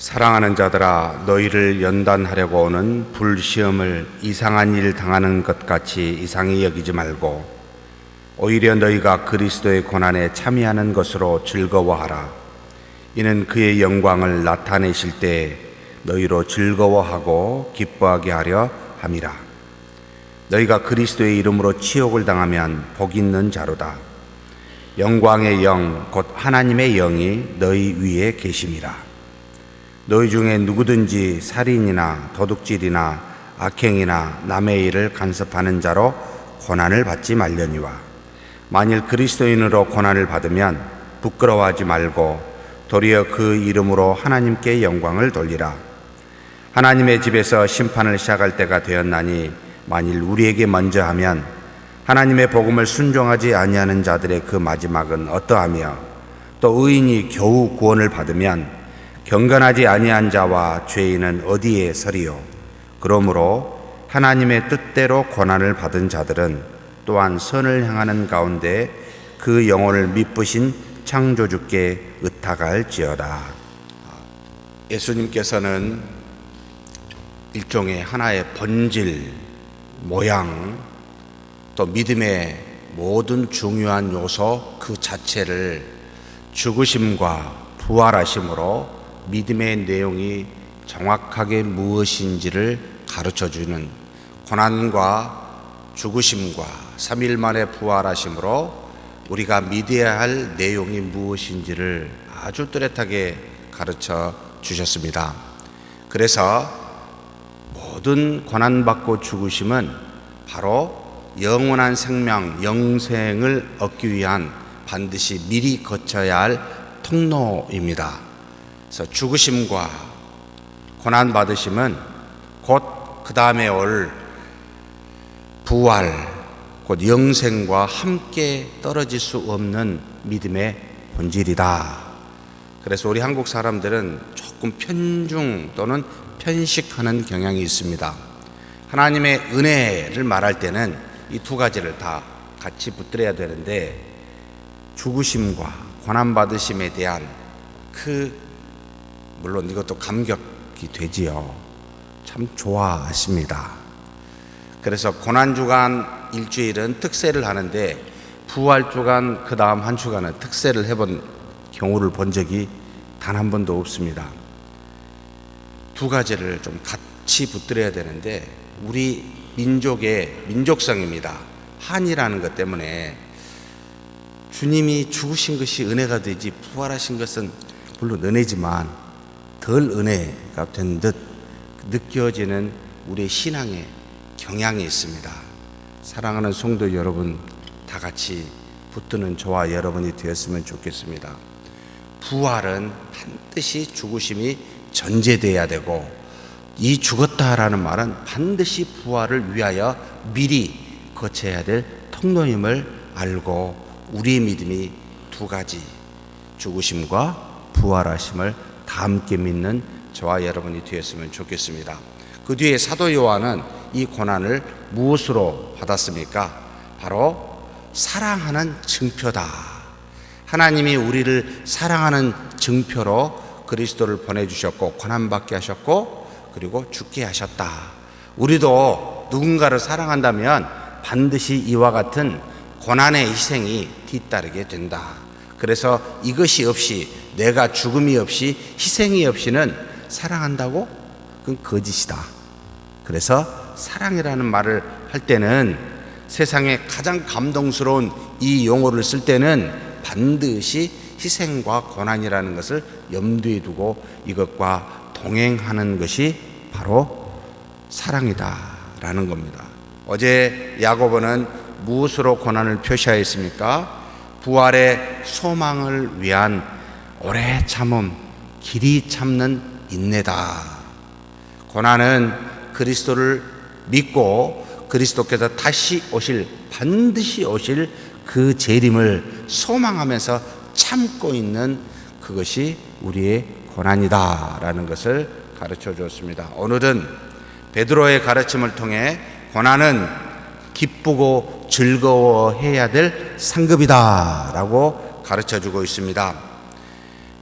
사랑하는 자들아 너희를 연단하려고 오는 불시험을 이상한 일 당하는 것 같이 이상히 여기지 말고 오히려 너희가 그리스도의 고난에 참여하는 것으로 즐거워하라. 이는 그의 영광을 나타내실 때 너희로 즐거워하고 기뻐하게 하려 함이라. 너희가 그리스도의 이름으로 치욕을 당하면 복 있는 자로다. 영광의 영 곧 하나님의 영이 너희 위에 계심이라 너희 중에 누구든지 살인이나 도둑질이나 악행이나 남의 일을 간섭하는 자로 고난을 받지 말려니와 만일 그리스도인으로 고난을 받으면 부끄러워하지 말고 도리어 그 이름으로 하나님께 영광을 돌리라. 하나님의 집에서 심판을 시작할 때가 되었나니 만일 우리에게 먼저 하면 하나님의 복음을 순종하지 아니하는 자들의 그 마지막은 어떠하며 또 의인이 겨우 구원을 받으면 경건하지 아니한 자와 죄인은 어디에 서리요? 그러므로 하나님의 뜻대로 고난을 받은 자들은 또한 선을 향하는 가운데 그 영혼을 미쁘신 창조주께 의탁할지어다. 예수님께서는 일종의 하나의 본질, 모양, 또 믿음의 모든 중요한 요소 그 자체를 죽으심과 부활하심으로 믿음의 내용이 정확하게 무엇인지를 가르쳐 주는 고난과 죽으심과 3일 만에 부활하심으로 우리가 믿어야 할 내용이 무엇인지를 아주 뚜렷하게 가르쳐 주셨습니다. 그래서 모든 고난받고 죽으심은 바로 영원한 생명, 영생을 얻기 위한 반드시 미리 거쳐야 할 통로입니다. 그래서 죽으심과 고난 받으심은 곧 그 다음에 올 부활, 곧 영생과 함께 떨어질 수 없는 믿음의 본질이다. 그래서 우리 한국 사람들은 조금 편중 또는 편식하는 경향이 있습니다. 하나님의 은혜를 말할 때는 이 두 가지를 다 같이 붙들어야 되는데 죽으심과 고난받으심에 대한 그 물론 이것도 감격이 되지요. 참 좋아하십니다. 그래서 고난주간 일주일은 특세를 하는데 부활주간 그 다음 한 주간은 특세를 해본 경우를 본 적이 단 한 번도 없습니다. 두 가지를 좀 같이 붙들어야 되는데 우리 민족의 민족성입니다. 한이라는 것 때문에 주님이 죽으신 것이 은혜가 되지 부활하신 것은 물론 은혜지만 덜 은혜가 된 듯 느껴지는 우리의 신앙의 경향이 있습니다. 사랑하는 성도 여러분, 다 같이 붙드는 저와 여러분이 되었으면 좋겠습니다. 부활은 반드시 죽으심이 전제돼야 되고 이 죽었다라는 말은 반드시 부활을 위하여 미리 거쳐야 될 통로임을 알고 우리의 믿음이 두 가지 죽으심과 부활하심을 다 함께 믿는 저와 여러분이 되었으면 좋겠습니다. 그 뒤에 사도 요한은 이 고난을 무엇으로 받았습니까? 바로 사랑하는 증표다. 하나님이 우리를 사랑하는 증표로 그리스도를 보내주셨고 고난받게 하셨고 그리고 죽게 하셨다. 우리도 누군가를 사랑한다면 반드시 이와 같은 고난의 희생이 뒤따르게 된다. 그래서 이것이 없이 내가 죽음이 없이 희생이 없이는 사랑한다고? 그건 거짓이다. 그래서 사랑이라는 말을 할 때는 세상에 가장 감동스러운 이 용어를 쓸 때는 반드시 희생과 고난이라는 것을 염두에 두고 이것과 동행하는 것이 바로 사랑이다라는 겁니다. 어제 야고보는 무엇으로 고난을 표시하였습니까? 부활의 소망을 위한 오래 참음, 길이 참는 인내다. 고난은 그리스도를 믿고 그리스도께서 다시 오실 반드시 오실 그 재림을 소망하면서 참고 있는 그것이 우리의 고난이다라는 것을 가르쳐 주었습니다. 오늘은 베드로의 가르침을 통해 고난은 기쁘고 즐거워해야 될 상급이다라고 가르쳐 주고 있습니다.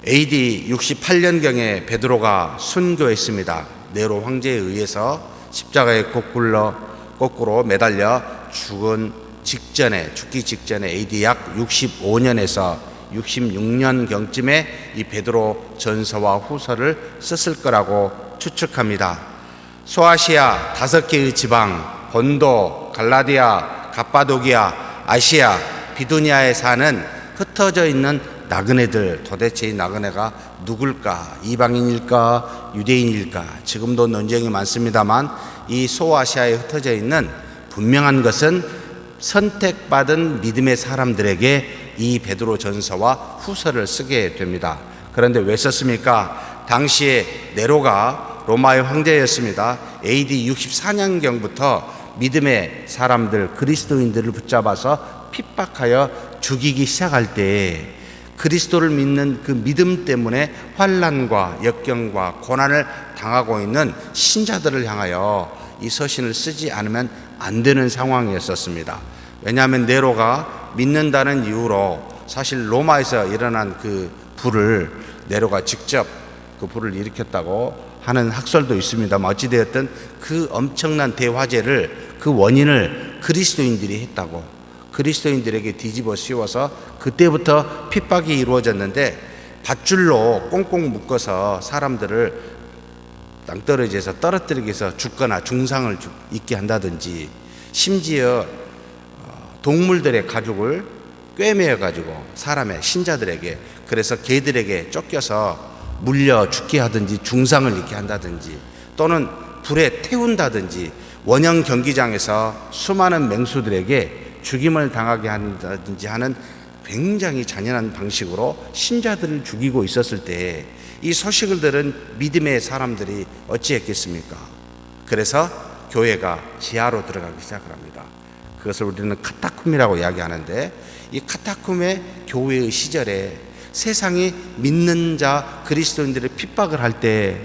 AD 68년경에 베드로가 순교했습니다. 네로 황제에 의해서 십자가에 거꾸로, 거꾸로 매달려 죽은 직전에 죽기 직전에 AD 약 65년에서 66년 경쯤에 이 베드로 전서와 후서를 썼을 거라고 추측합니다. 소아시아 다섯 개의 지방, 본도, 갈라디아, 갑바도기아, 아시아, 비두니아에 사는 흩어져 있는 나그네들 도대체 이 나그네가 누굴까? 이방인일까? 유대인일까? 지금도 논쟁이 많습니다만 이 소아시아에 흩어져 있는 분명한 것은 선택받은 믿음의 사람들에게 이 베드로 전서와 후서를 쓰게 됩니다. 그런데 왜 썼습니까? 당시에 네로가 로마의 황제였습니다. AD 64년경부터 믿음의 사람들 그리스도인들을 붙잡아서 핍박하여 죽이기 시작할 때 그리스도를 믿는 그 믿음 때문에 환란과 역경과 고난을 당하고 있는 신자들을 향하여 이 서신을 쓰지 않으면 안 되는 상황이었었습니다. 왜냐하면 네로가 믿는다는 이유로 사실 로마에서 일어난 그 불을 네로가 직접 그 불을 일으켰다고 하는 학설도 있습니다만 어찌되었든 그 엄청난 대화재를 그 원인을 그리스도인들이 했다고 그리스도인들에게 뒤집어 씌워서 그때부터 핍박이 이루어졌는데 밧줄로 꽁꽁 묶어서 사람들을 땅떨어지에서 떨어뜨리기 위해서 죽거나 중상을 입게 한다든지 심지어 어, 동물들의 가죽을 꿰매어 가지고 사람의 신자들에게 그래서 개들에게 쫓겨서 물려 죽게 하든지 중상을 입게 한다든지 또는 불에 태운다든지 원형 경기장에서 수많은 맹수들에게 죽임을 당하게 한다든지 하는 굉장히 잔인한 방식으로 신자들을 죽이고 있었을 때 이 소식을 들은 믿음의 사람들이 어찌했겠습니까? 그래서 교회가 지하로 들어가기 시작을 합니다. 그것을 우리는 카타쿰이라고 이야기하는데 이 카타쿰의 교회의 시절에 세상이 믿는 자 그리스도인들의 핍박을 할 때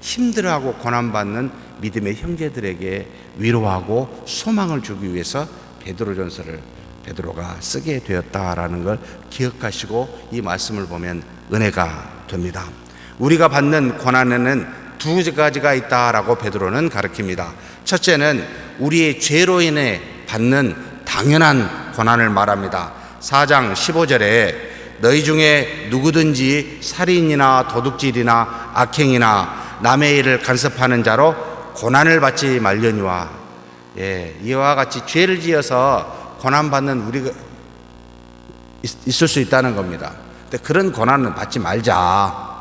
힘들어하고 고난받는 믿음의 형제들에게 위로하고 소망을 주기 위해서 베드로전서를 베드로가 쓰게 되었다라는 걸 기억하시고 이 말씀을 보면 은혜가 됩니다. 우리가 받는 고난에는 두 가지가 있다라고 베드로는 가르칩니다. 첫째는 우리의 죄로 인해 받는 당연한 고난을 말합니다. 4장 15절에 너희 중에 누구든지 살인이나 도둑질이나 악행이나 남의 일을 간섭하는 자로 고난을 받지 말려니와 예, 이와 같이 죄를 지어서 고난 받는 우리가 있- 있을 수 있다는 겁니다. 근데 그런 고난은 받지 말자.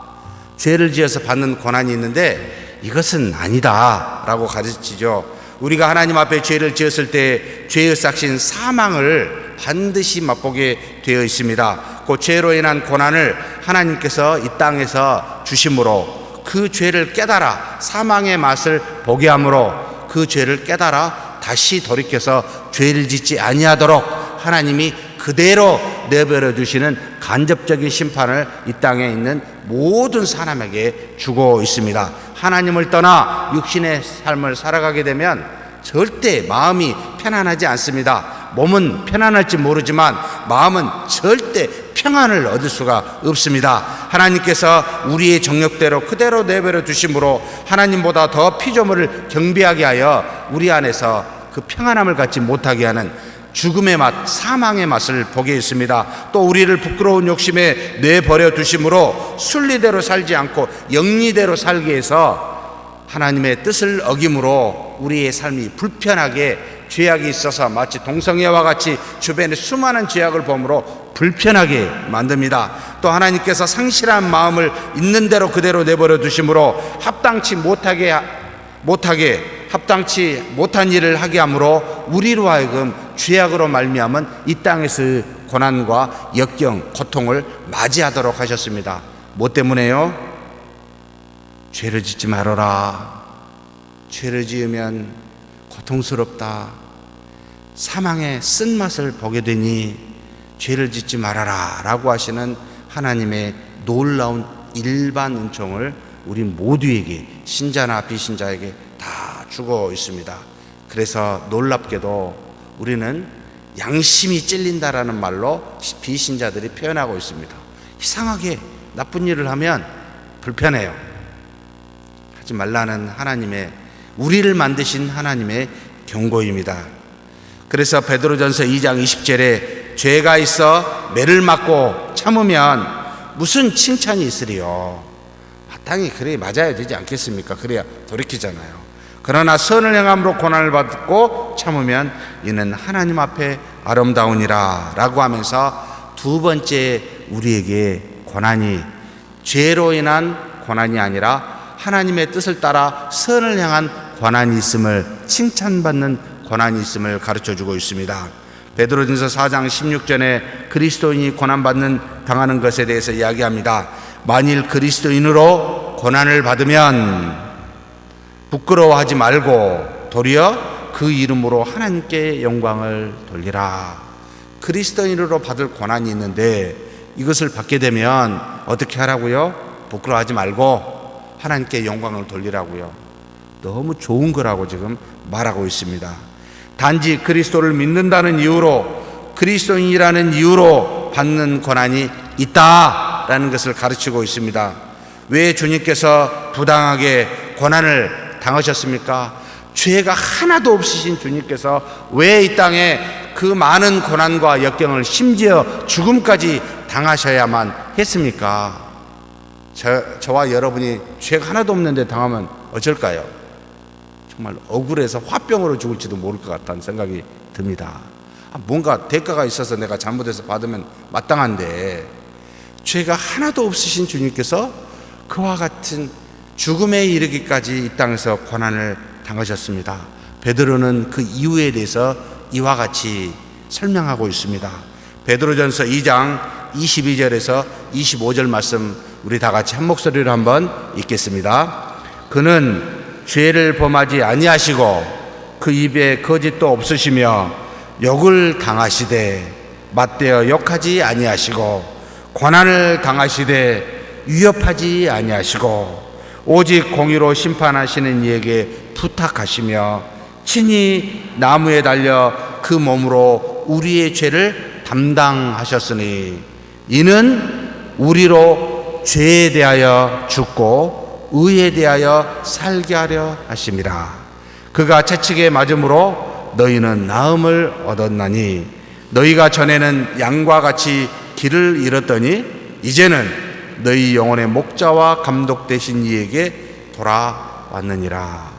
죄를 지어서 받는 고난이 있는데 이것은 아니다 라고 가르치죠. 우리가 하나님 앞에 죄를 지었을 때 죄의 삭신 사망을 반드시 맛보게 되어 있습니다. 그 죄로 인한 고난을 하나님께서 이 땅에서 주심으로 그 죄를 깨달아 사망의 맛을 보게 함으로 그 죄를 깨달아 다시 돌이켜서 죄를 짓지 아니하도록 하나님이 그대로 내버려 두시는 간접적인 심판을 이 땅에 있는 모든 사람에게 주고 있습니다. 하나님을 떠나 육신의 삶을 살아가게 되면 절대 마음이 편안하지 않습니다. 몸은 편안할지 모르지만 마음은 절대 평안을 얻을 수가 없습니다. 하나님께서 우리의 정력대로 그대로 내버려 두심으로 하나님보다 더 피조물을 경배하게 하여 우리 안에서 그 평안함을 갖지 못하게 하는 죽음의 맛, 사망의 맛을 보게 했습니다. 또 우리를 부끄러운 욕심에 내버려 두심으로 순리대로 살지 않고 영리대로 살게 해서 하나님의 뜻을 어김으로 우리의 삶이 불편하게 죄악이 있어서 마치 동성애와 같이 주변에 수많은 죄악을 범으로 불편하게 만듭니다. 또 하나님께서 상실한 마음을 있는 대로 그대로 내버려 두심으로 합당치 못하게 하- 못하게 합당치 못한 일을 하게 함으로 우리로 하여금 죄악으로 말미암은 이 땅에서 고난과 역경, 고통을 맞이하도록 하셨습니다. 뭐 때문에요? 죄를 짓지 말아라. 죄를 지으면 고통스럽다. 사망의 쓴맛을 보게 되니 죄를 짓지 말아라. 라고 하시는 하나님의 놀라운 일반 은총을 우리 모두에게, 신자나 비신자에게 다 주고 있습니다. 그래서 놀랍게도 우리는 양심이 찔린다라는 말로 비신자들이 표현하고 있습니다. 이상하게 나쁜 일을 하면 불편해요. 하지 말라는 하나님의 우리를 만드신 하나님의 경고입니다. 그래서 베드로전서 2장 20절에 죄가 있어 매를 맞고 참으면 무슨 칭찬이 있으리요. 마땅히 그래 맞아야 되지 않겠습니까? 그래야 돌이키잖아요. 그러나 선을 행함으로 고난을 받고 참으면 이는 하나님 앞에 아름다우니라 라고 하면서 두 번째 우리에게 고난이 죄로 인한 고난이 아니라 하나님의 뜻을 따라 선을 향한 고난이 있음을 칭찬받는 고난이 있음을 가르쳐 주고 있습니다. 베드로전서 4장 16절에 그리스도인이 고난받는 당하는 것에 대해서 이야기합니다. 만일 그리스도인으로 고난을 받으면 부끄러워하지 말고 도리어 그 이름으로 하나님께 영광을 돌리라. 그리스도인으로 받을 고난이 있는데 이것을 받게 되면 어떻게 하라고요? 부끄러워하지 말고 하나님께 영광을 돌리라고요. 너무 좋은 거라고 지금 말하고 있습니다. 단지 그리스도를 믿는다는 이유로 그리스도인이라는 이유로 받는 고난이 있다라는 것을 가르치고 있습니다. 왜 주님께서 부당하게 고난을 당하셨습니까? 죄가 하나도 없으신 주님께서 왜 이 땅에 그 많은 고난과 역경을 심지어 죽음까지 당하셔야만 했습니까? 저, 저와 여러분이 죄가 하나도 없는데 당하면 어쩔까요? 정말 억울해서 화병으로 죽을지도 모를 것 같다는 생각이 듭니다. 아, 뭔가 대가가 있어서 내가 잘못해서 받으면 마땅한데 죄가 하나도 없으신 주님께서 그와 같은 죽음에 이르기까지 이 땅에서 고난을 당하셨습니다. 베드로는 그 이유에 대해서 이와 같이 설명하고 있습니다. 베드로전서 2장 22절에서 25절 말씀 우리 다 같이 한 목소리로 한번 읽겠습니다. 그는 죄를 범하지 아니하시고 그 입에 거짓도 없으시며 욕을 당하시되 맞대어 욕하지 아니하시고 고난을 당하시되 위협하지 아니하시고 오직 공의로 심판하시는 이에게 부탁하시며 친히 나무에 달려 그 몸으로 우리의 죄를 담당하셨으니 이는 우리로 죄에 대하여 죽고 의에 대하여 살게 하려 하심이라 그가 채찍에 맞음으로 너희는 나음을 얻었나니 너희가 전에는 양과 같이 길을 잃었더니 이제는 너희 영혼의 목자와 감독 되신 이에게 돌아왔느니라.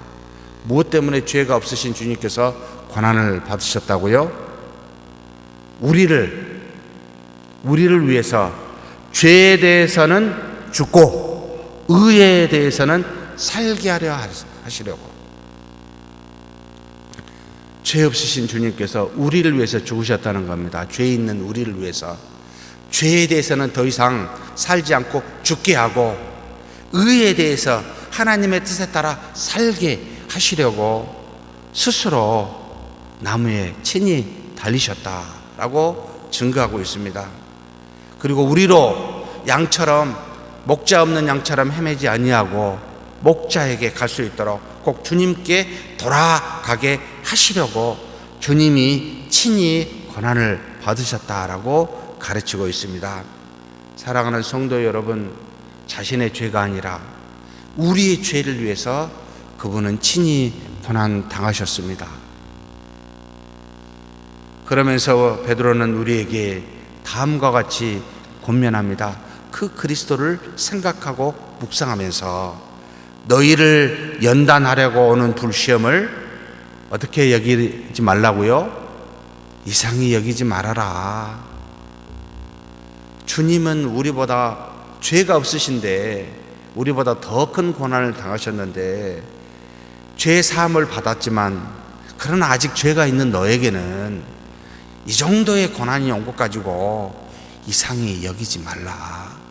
무엇 때문에 죄가 없으신 주님께서 고난을 받으셨다고요? 우리를 우리를 위해서 죄에 대해서는 죽고 의에 대해서는 살게 하려 하시려고 죄 없으신 주님께서 우리를 위해서 죽으셨다는 겁니다. 죄 있는 우리를 위해서 죄에 대해서는 더 이상 살지 않고 죽게 하고 의에 대해서 하나님의 뜻에 따라 살게 하시려고 스스로 나무에 친히 달리셨다라고 증거하고 있습니다. 그리고 우리로 양처럼 목자 없는 양처럼 헤매지 아니하고 목자에게 갈 수 있도록 꼭 주님께 돌아가게 하시려고 주님이 친히 권한을 받으셨다라고 가르치고 있습니다. 사랑하는 성도 여러분, 자신의 죄가 아니라 우리의 죄를 위해서 그분은 친히 고난 당하셨습니다. 그러면서 베드로는 우리에게 다음과 같이 권면합니다. 그 그리스도를 생각하고 묵상하면서 너희를 연단하려고 오는 불시험을 어떻게 여기지 말라고요? 이상히 여기지 말아라. 주님은 우리보다 죄가 없으신데 우리보다 더 큰 고난을 당하셨는데 죄 사함을 받았지만 그러나 아직 죄가 있는 너에게는 이 정도의 고난이 온 것 가지고 이상히 여기지 말라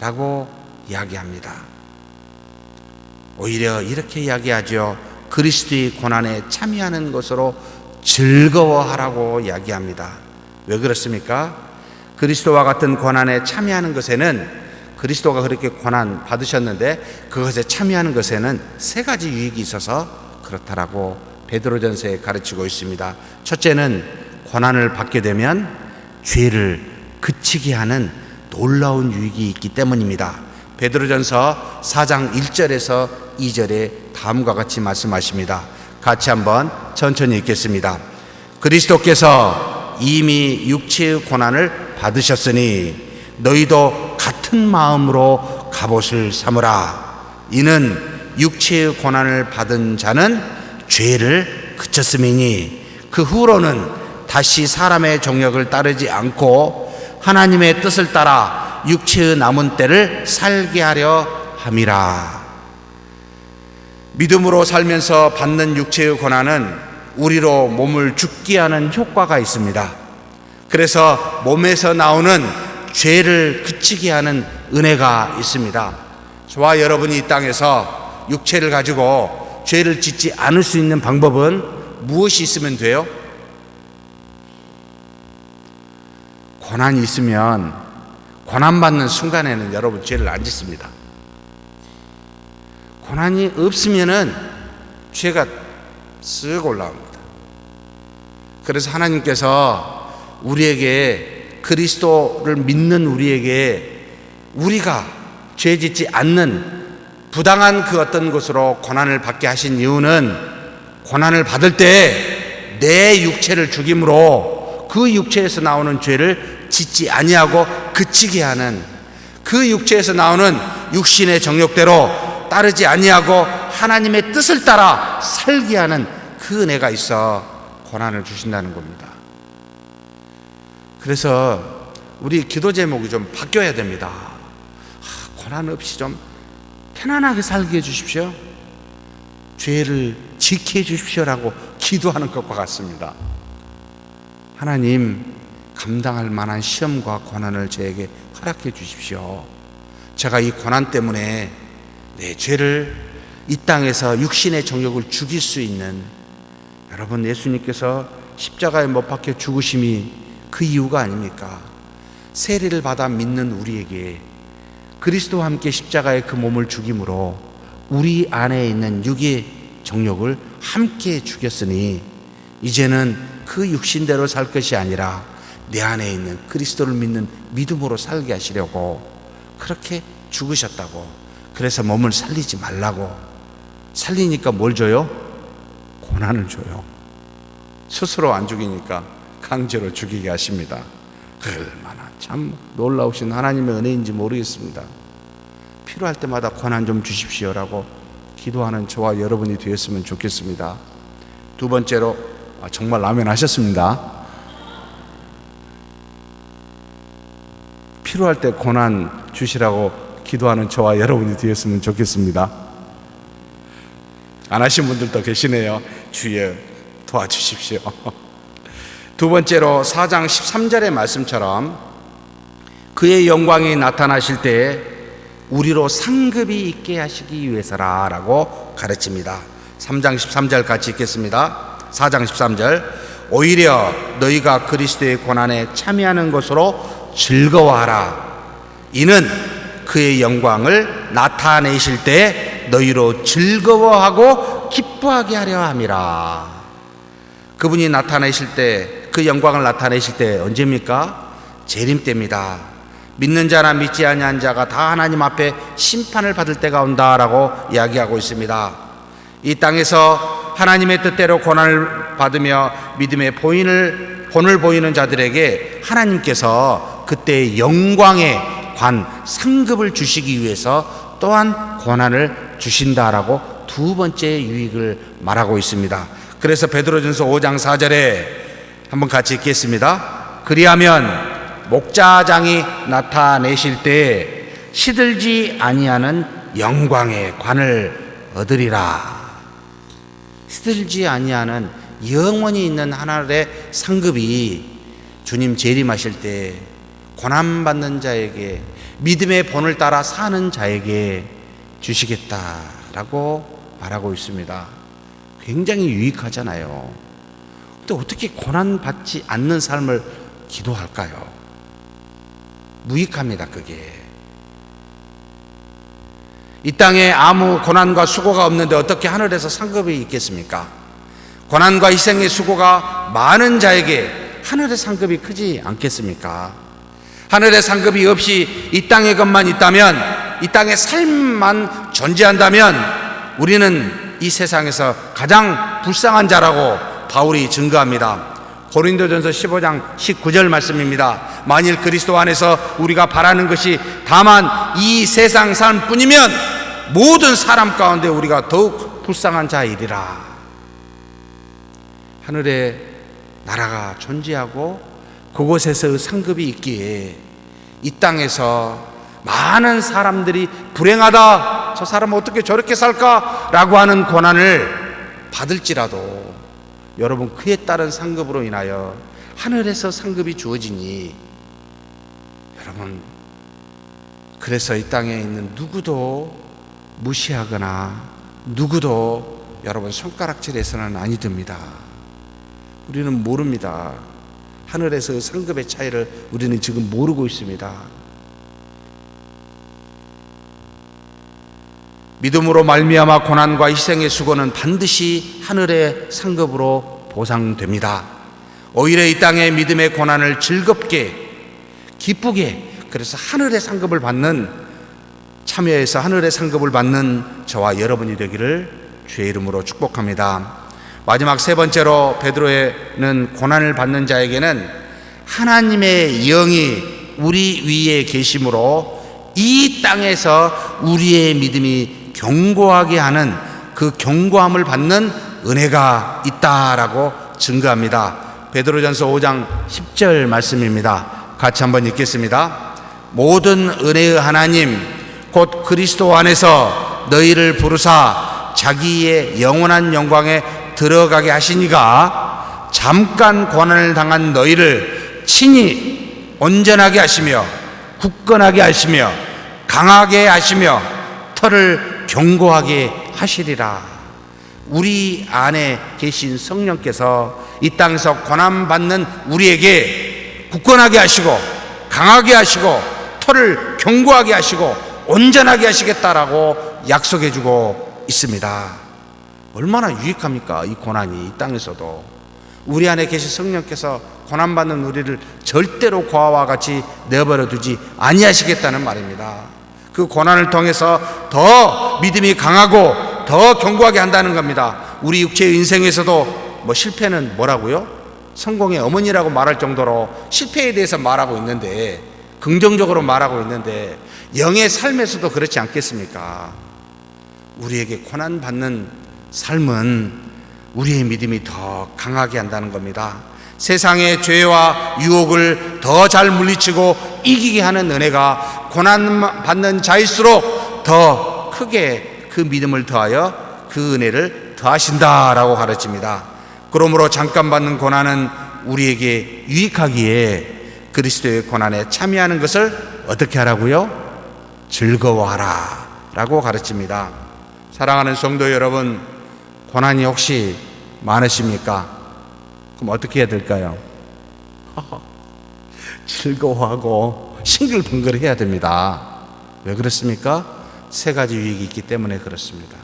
라고 이야기합니다. 오히려 이렇게 이야기하죠. 그리스도의 고난에 참여하는 것으로 즐거워하라고 이야기합니다. 왜 그렇습니까? 그리스도와 같은 고난에 참여하는 것에는 그리스도가 그렇게 고난 받으셨는데 그것에 참여하는 것에는 세 가지 유익이 있어서 그렇다라고 베드로전서에 가르치고 있습니다. 첫째는 고난을 받게 되면 죄를 그치게 하는 놀라운 유익이 있기 때문입니다. 베드로전서 4장 1절에서 2절에 다음과 같이 말씀하십니다. 같이 한번 천천히 읽겠습니다. 그리스도께서 이미 육체의 고난을 받으셨으니 너희도 같은 마음으로 갑옷을 삼으라. 이는 육체의 고난을 받은 자는 죄를 그쳤음이니 그 후로는 다시 사람의 정력을 따르지 않고 하나님의 뜻을 따라 육체의 남은 때를 살게 하려 함이라. 믿음으로 살면서 받는 육체의 고난은 우리로 몸을 죽게 하는 효과가 있습니다. 그래서 몸에서 나오는 죄를 그치게 하는 은혜가 있습니다. 저와 여러분이 이 땅에서 육체를 가지고 죄를 짓지 않을 수 있는 방법은 무엇이 있으면 돼요? 고난이 있으면 고난받는 순간에는 여러분 죄를 안 짓습니다. 고난이 없으면은 죄가 쓱 올라옵니다. 그래서 하나님께서 우리에게 그리스도를 믿는 우리에게 우리가 죄 짓지 않는 부당한 그 어떤 것으로 고난을 받게 하신 이유는 고난을 받을 때 내 육체를 죽임으로 그 육체에서 나오는 죄를 짓지 아니하고 그치게 하는 그 육체에서 나오는 육신의 정욕대로 따르지 아니하고 하나님의 뜻을 따라 살게 하는 그 은혜가 있어 고난을 주신다는 겁니다. 그래서 우리 기도 제목이 좀 바뀌어야 됩니다. 아, 고난 없이 좀 편안하게 살게 해 주십시오. 죄를 지켜 주십시오라고 기도하는 것과 같습니다. 하나님, 감당할 만한 시험과 고난을 저에게 허락해 주십시오. 제가 이 고난 때문에 내 죄를 이 땅에서 육신의 정욕을 죽일 수 있는 여러분 예수님께서 십자가에 못 박혀 죽으심이 그 이유가 아닙니까? 세례를 받아 믿는 우리에게 그리스도와 함께 십자가의 그 몸을 죽임으로 우리 안에 있는 육의 정욕을 함께 죽였으니 이제는 그 육신대로 살 것이 아니라 내 안에 있는 그리스도를 믿는 믿음으로 살게 하시려고 그렇게 죽으셨다고 그래서 몸을 살리지 말라고 살리니까 뭘 줘요? 고난을 줘요. 스스로 안 죽이니까 강제로 죽이게 하십니다. 얼마나 참 놀라우신 하나님의 은혜인지 모르겠습니다. 필요할 때마다 고난 좀 주십시오라고 기도하는 저와 여러분이 되었으면 좋겠습니다. 두 번째로 아, 정말 라면 하셨습니다. 필요할 때 고난 주시라고 기도하는 저와 여러분이 되었으면 좋겠습니다. 안 하신 분들도 계시네요. 주여 도와주십시오. 두 번째로 4장 13절의 말씀처럼 그의 영광이 나타나실 때 우리로 상급이 있게 하시기 위해서라 라고 가르칩니다. 3장 13절 같이 읽겠습니다. 4장 13절 오히려 너희가 그리스도의 고난에 참여하는 것으로 즐거워하라. 이는 그의 영광을 나타내실 때 너희로 즐거워하고 기뻐하게 하려 함이라. 그분이 나타내실 때 그 영광을 나타내실 때 언제입니까? 재림 때입니다. 믿는 자나 믿지 아니한 자가 다 하나님 앞에 심판을 받을 때가 온다라고 이야기하고 있습니다. 이 땅에서 하나님의 뜻대로 고난을 받으며 믿음의 보인을 본을 보이는 자들에게 하나님께서 그때 영광의 관 상급을 주시기 위해서 또한 고난을 주신다라고 두 번째 유익을 말하고 있습니다. 그래서 베드로전서 5장 4절에 한번 같이 읽겠습니다. 그리하면 목자장이 나타내실 때 시들지 아니하는 영광의 관을 얻으리라. 시들지 아니하는 영원히 있는 하늘의 상급이 주님 재림하실 때 고난 받는 자에게 믿음의 본을 따라 사는 자에게 주시겠다라고 말하고 있습니다. 굉장히 유익하잖아요. 근데 어떻게 고난 받지 않는 삶을 기도할까요? 무익합니다, 그게. 이 땅에 아무 고난과 수고가 없는데 어떻게 하늘에서 상급이 있겠습니까? 고난과 희생의 수고가 많은 자에게 하늘의 상급이 크지 않겠습니까? 하늘의 상급이 없이 이 땅의 것만 있다면 이 땅의 삶만 존재한다면 우리는 이 세상에서 가장 불쌍한 자라고 바울이 증거합니다. 고린도전서 15장 19절 말씀입니다. 만일 그리스도 안에서 우리가 바라는 것이 다만 이 세상 삶뿐이면 모든 사람 가운데 우리가 더욱 불쌍한 자이리라. 하늘에 나라가 존재하고 그곳에서 상급이 있기에 이 땅에서 많은 사람들이 불행하다. 저 사람 어떻게 저렇게 살까라고 하는 고난을 받을지라도 여러분 그에 따른 상급으로 인하여 하늘에서 상급이 주어지니 여러분 그래서 이 땅에 있는 누구도 무시하거나 누구도 여러분 손가락질해서는 아니 됩니다. 우리는 모릅니다. 하늘에서 그 상급의 차이를 우리는 지금 모르고 있습니다. 믿음으로 말미암아 고난과 희생의 수고는 반드시 하늘의 상급으로 보상됩니다. 오히려 이 땅의 믿음의 고난을 즐겁게 기쁘게 그래서 하늘의 상급을 받는 참여해서 하늘의 상급을 받는 저와 여러분이 되기를 주의 이름으로 축복합니다. 마지막 세 번째로 베드로는 고난을 받는 자에게는 하나님의 영이 우리 위에 계심으로 이 땅에서 우리의 믿음이 견고하게 하는 그 견고함을 받는 은혜가 있다라고 증거합니다. 베드로전서 5장 10절 말씀입니다. 같이 한번 읽겠습니다. 모든 은혜의 하나님 곧 그리스도 안에서 너희를 부르사 자기의 영원한 영광에 들어가게 하시니가 잠깐 고난을 당한 너희를 친히 온전하게 하시며 굳건하게 하시며 강하게 하시며 털을 견고하게 하시리라. 우리 안에 계신 성령께서 이 땅에서 고난 받는 우리에게 굳건하게 하시고 강하게 하시고 털을 견고하게 하시고 온전하게 하시겠다라고 약속해 주고 있습니다. 얼마나 유익합니까? 이 고난이 이 땅에서도 우리 안에 계신 성령께서 고난 받는 우리를 절대로 고아와 같이 내버려 두지 아니하시겠다는 말입니다. 그 고난을 통해서 더 믿음이 강하고 더 견고하게 한다는 겁니다. 우리 육체의 인생에서도 뭐 실패는 뭐라고요? 성공의 어머니라고 말할 정도로 실패에 대해서 말하고 있는데 긍정적으로 말하고 있는데 영의 삶에서도 그렇지 않겠습니까? 우리에게 고난 받는 삶은 우리의 믿음이 더 강하게 한다는 겁니다. 세상의 죄와 유혹을 더 잘 물리치고 이기게 하는 은혜가 고난 받는 자일수록 더 크게 그 믿음을 더하여 그 은혜를 더하신다라고 가르칩니다. 그러므로 잠깐 받는 고난은 우리에게 유익하기에 그리스도의 고난에 참여하는 것을 어떻게 하라고요? 즐거워하라 라고 가르칩니다. 사랑하는 성도 여러분, 고난이 혹시 많으십니까? 그럼 어떻게 해야 될까요? 즐거워하고 싱글벙글 해야 됩니다. 왜 그렇습니까? 세 가지 유익이 있기 때문에 그렇습니다.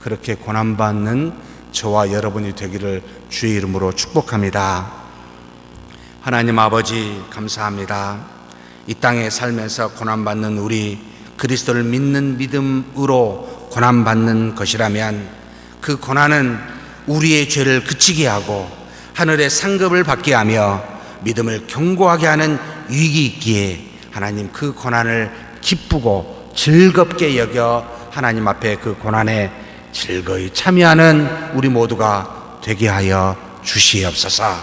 그렇게 고난받는 저와 여러분이 되기를 주의 이름으로 축복합니다. 하나님 아버지 감사합니다. 이 땅에 살면서 고난받는 우리 그리스도를 믿는 믿음으로 고난받는 것이라면 그 고난은 우리의 죄를 그치게 하고 하늘의 상급을 받게 하며 믿음을 견고하게 하는 유익이 있기에 하나님 그 고난을 기쁘고 즐겁게 여겨 하나님 앞에 그 고난에 즐거이 참여하는 우리 모두가 되게 하여 주시옵소서.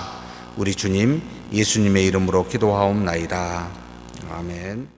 우리 주님 예수님의 이름으로 기도하옵나이다. 아멘.